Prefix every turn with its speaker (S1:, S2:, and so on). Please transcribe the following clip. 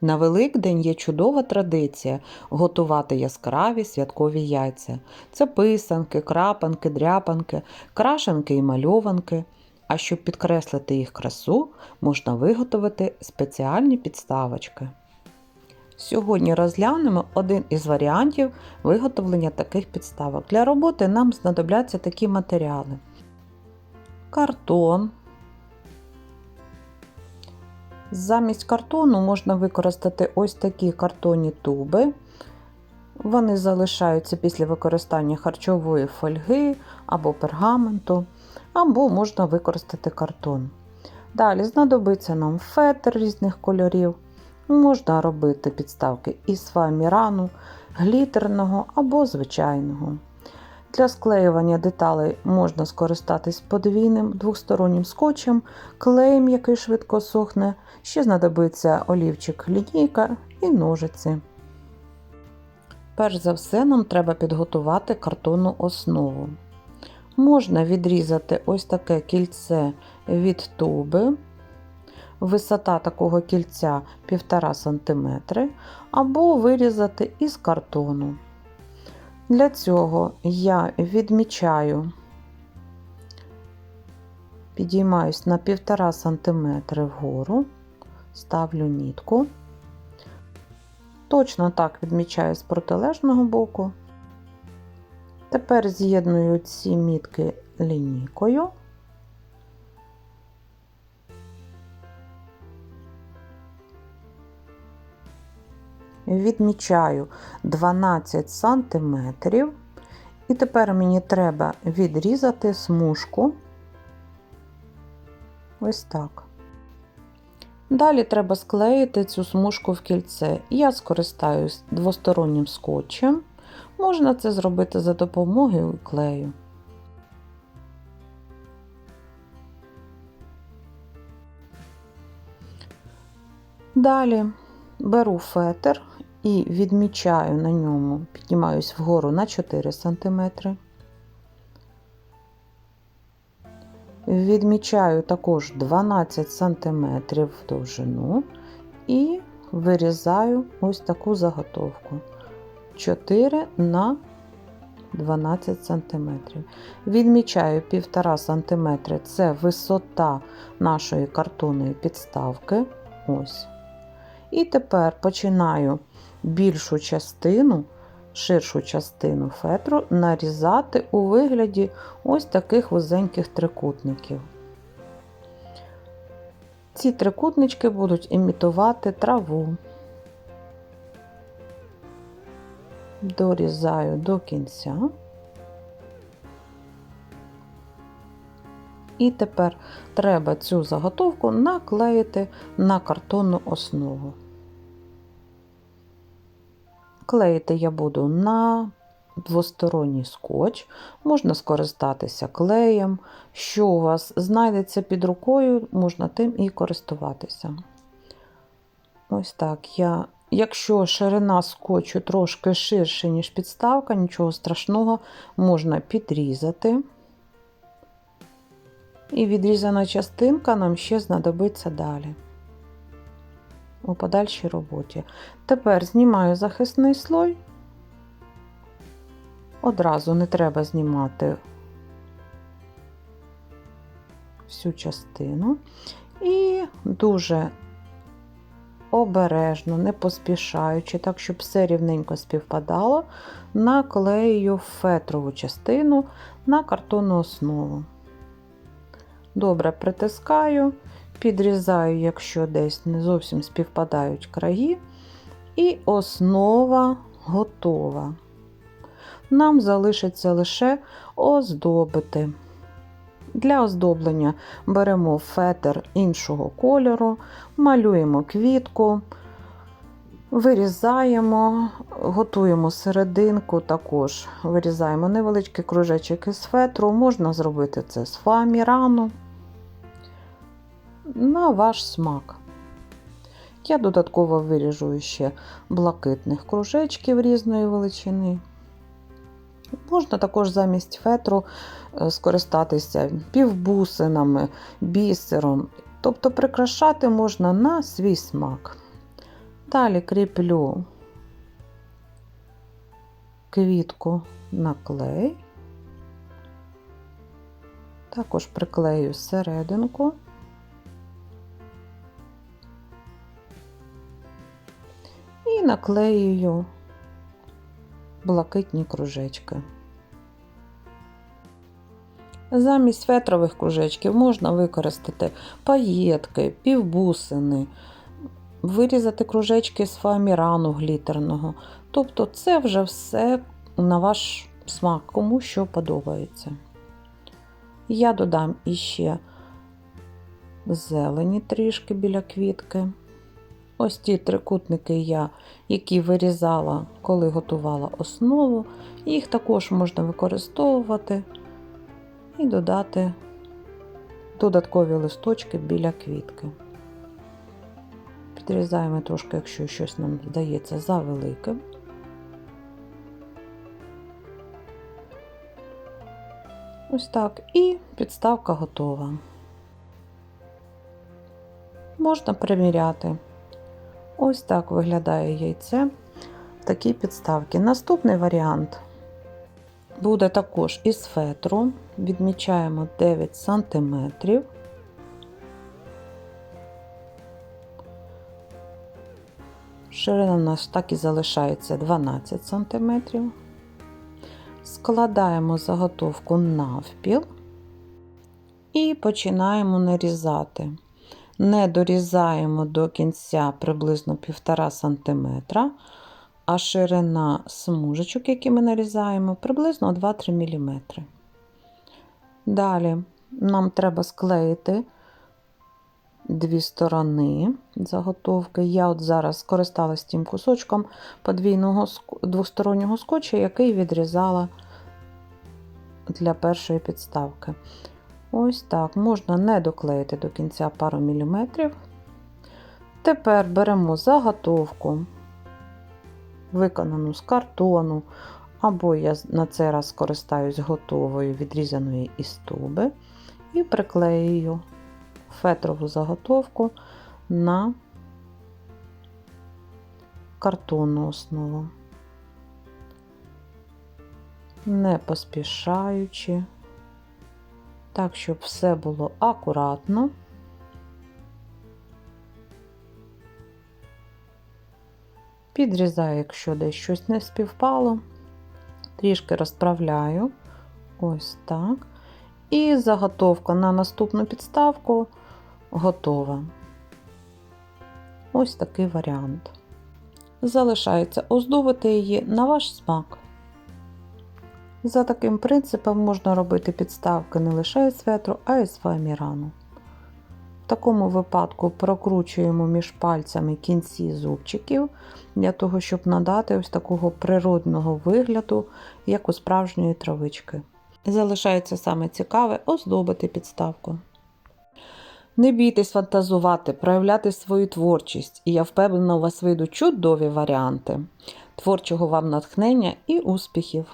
S1: На Великдень є чудова традиція готувати яскраві святкові яйця. Це писанки, крапанки, дряпанки, крашенки і мальованки. А щоб підкреслити їх красу, можна виготовити спеціальні підставочки. Сьогодні розглянемо один із варіантів виготовлення таких підставок. Для роботи нам знадобляться такі матеріали: картон. Замість картону можна використати ось такі картонні туби. Вони залишаються після використання харчової фольги або пергаменту, або можна використати картон. Далі знадобиться нам фетр різних кольорів. Можна робити підставки із фоамірану, глітерного або звичайного. Для склеювання деталей можна скористатись подвійним двостороннім скотчем, клеєм, який швидко сохне, ще знадобиться олівчик, лінійка і ножиці. Перш за все, нам треба підготувати картонну основу. Можна відрізати ось таке кільце від туби. Висота такого кільця 1,5 см, або вирізати із картону. Для цього я відмічаю, підіймаюсь на 1,5 см вгору, ставлю нітку. Точно так відмічаю з протилежного боку. Тепер з'єдную ці мітки лінійкою. Відмічаю 12 см. І тепер мені треба відрізати смужку. Ось так. Далі треба склеїти цю смужку в кільце. Я скористаюсь двостороннім скотчем. Можна це зробити за допомогою клею. Далі беру фетр і відмічаю на ньому, піднімаюсь вгору на 4 см. Відмічаю також 12 см довжину і вирізаю ось таку заготовку 4 на 12 см. Відмічаю 1,5 см це висота нашої картонної підставки. Ось. І тепер починаю більшу частину, ширшу частину фетру нарізати у вигляді ось таких вузеньких трикутників. Ці трикутнички будуть імітувати траву. Дорізаю до кінця. І тепер треба цю заготовку наклеїти на картонну основу. Клеїти я буду на двосторонній скотч, можна скористатися клеєм. Що у вас знайдеться під рукою, можна тим і користуватися. Ось так. я Якщо ширина скотчу трошки ширше, ніж підставка, нічого страшного, можна підрізати. І відрізана частинка нам ще знадобиться далі у подальшій роботі. Тепер знімаю захисний слой. Одразу не треба знімати всю частину. І дуже обережно, не поспішаючи, так, щоб все рівненько співпадало, наклею фетрову частину на картонну основу. Добре притискаю, підрізаю, якщо десь не зовсім співпадають краї, і основа готова. Нам залишиться лише оздобити. Для оздоблення беремо фетр іншого кольору, малюємо квітку, вирізаємо, готуємо серединку, також вирізаємо невеличкі кружечки з фетру, можна зробити це з фоамірану на ваш смак. Я додатково виріжу ще блакитних кружечків різної величини. Можна також замість фетру е, скористатися півбусинами, бісером. Тобто прикрашати можна на свій смак. Далі кріплю квітку на клей. Також приклею серединку. І наклеюю блакитні кружечки. Замість фетрових кружечків можна використати паєтки, півбусини, вирізати кружечки з фоамірану глітерного. Тобто це вже все на ваш смак, кому що подобається. Я додам іще зелені трішки біля квітки. Ось ті трикутники я, які вирізала, коли готувала основу, їх також можна використовувати і додати додаткові листочки біля квітки. Підрізаємо трошки, якщо щось нам здається завеликим. Ось так. І підставка готова. Можна приміряти. Ось так виглядає яйце в такій підставці. Наступний варіант буде також із фетру. Відмічаємо 9 см. Ширина у нас так і залишається 12 см. Складаємо заготовку навпіл і починаємо нарізати. Не дорізаємо до кінця приблизно 1,5 см, а ширина смужечок, які ми нарізаємо, приблизно 2-3 мм. Далі нам треба склеїти дві сторони заготовки. Я от зараз скористалась тим кусочком подвійного двостороннього скотча, який відрізала для першої підставки. Ось так, можна не доклеїти до кінця пару міліметрів. Тепер беремо заготовку, виконану з картону, або я на цей раз скористаюсь готовою відрізаної із туби, і приклеюю фетрову заготовку на картонну основу, не поспішаючи, так, щоб все було акуратно. Підрізаю, якщо десь щось не співпало, трішки розправляю, ось так. І заготовка на наступну підставку готова. Ось такий варіант. Залишається оздобити її на ваш смак. За таким принципом можна робити підставки не лише із ветру, а й з фоамірану. В такому випадку прокручуємо між пальцями кінці зубчиків для того, щоб надати ось такого природного вигляду, як у справжньої травички. Залишається саме цікаве оздобити підставку. Не бійтесь фантазувати, проявляти свою творчість, і я впевнена, у вас вийдуть чудові варіанти. Творчого вам натхнення і успіхів!